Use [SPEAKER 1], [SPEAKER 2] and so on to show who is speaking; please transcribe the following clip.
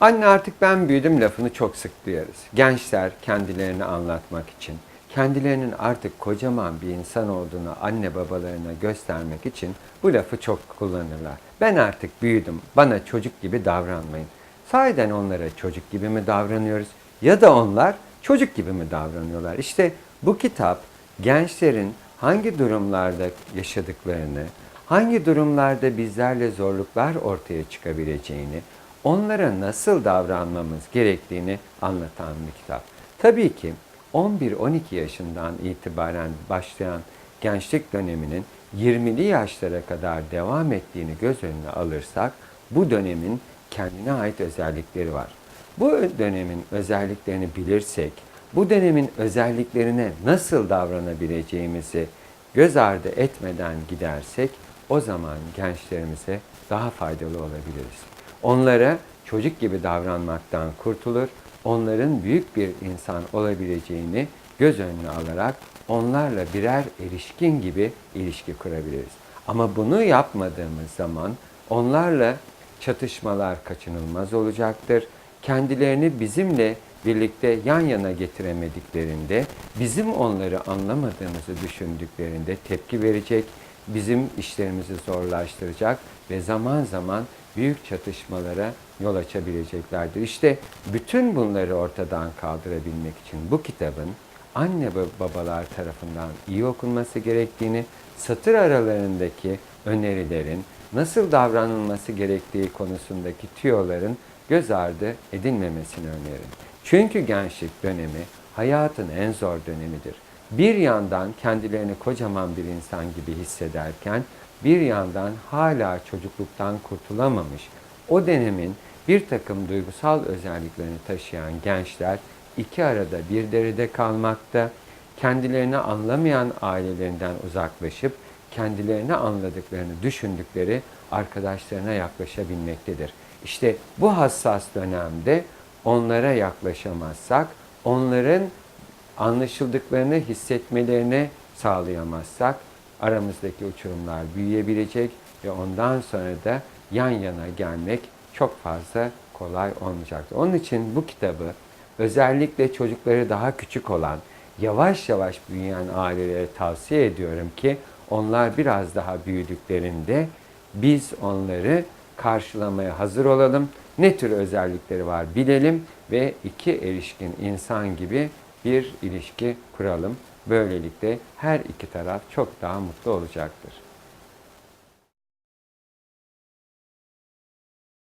[SPEAKER 1] Anne artık ben büyüdüm lafını çok sık duyarız. Gençler kendilerini anlatmak için, kendilerinin artık kocaman bir insan olduğunu anne babalarına göstermek için bu lafı çok kullanırlar. Ben artık büyüdüm, bana çocuk gibi davranmayın. Sahiden onlara çocuk gibi mi davranıyoruz ya da onlar çocuk gibi mi davranıyorlar? İşte bu kitap gençlerin hangi durumlarda yaşadıklarını, hangi durumlarda bizlerle zorluklar ortaya çıkabileceğini, onlara nasıl davranmamız gerektiğini anlatan bir kitap. Tabii ki 11-12 yaşından itibaren başlayan gençlik döneminin 20'li yaşlara kadar devam ettiğini göz önüne alırsak bu dönemin kendine ait özellikleri var. Bu dönemin özelliklerini bilirsek, bu dönemin özelliklerine nasıl davranabileceğimizi göz ardı etmeden gidersek o zaman gençlerimize daha faydalı olabiliriz. Onlara çocuk gibi davranmaktan kurtulur, onların büyük bir insan olabileceğini göz önüne alarak onlarla birer erişkin gibi ilişki kurabiliriz. Ama bunu yapmadığımız zaman onlarla çatışmalar kaçınılmaz olacaktır. Kendilerini bizimle birlikte yan yana getiremediklerinde, bizim onları anlamadığımızı düşündüklerinde tepki verecek, bizim işlerimizi zorlaştıracak ve zaman zaman büyük çatışmalara yol açabileceklerdir. İşte bütün bunları ortadan kaldırabilmek için bu kitabın anne ve babalar tarafından iyi okunması gerektiğini, satır aralarındaki önerilerin, nasıl davranılması gerektiği konusundaki tüyoların göz ardı edilmemesini öneririm. Çünkü gençlik dönemi hayatın en zor dönemidir. Bir yandan kendilerini kocaman bir insan gibi hissederken bir yandan hala çocukluktan kurtulamamış o dönemin bir takım duygusal özelliklerini taşıyan gençler iki arada bir derede kalmakta, kendilerini anlamayan ailelerinden uzaklaşıp kendilerini anladıklarını düşündükleri arkadaşlarına yaklaşabilmektedir. İşte bu hassas dönemde onlara yaklaşamazsak, onların anlaşıldıklarını hissetmelerini sağlayamazsak aramızdaki uçurumlar büyüyebilecek ve ondan sonra da yan yana gelmek çok fazla kolay olmayacaktır. Onun için bu kitabı özellikle çocukları daha küçük olan, yavaş yavaş büyüyen ailelere tavsiye ediyorum ki onlar biraz daha büyüdüklerinde biz onları karşılamaya hazır olalım. Ne tür özellikleri var bilelim ve iki erişkin insan gibi bir ilişki kuralım. Böylelikle her iki taraf çok daha mutlu olacaktır.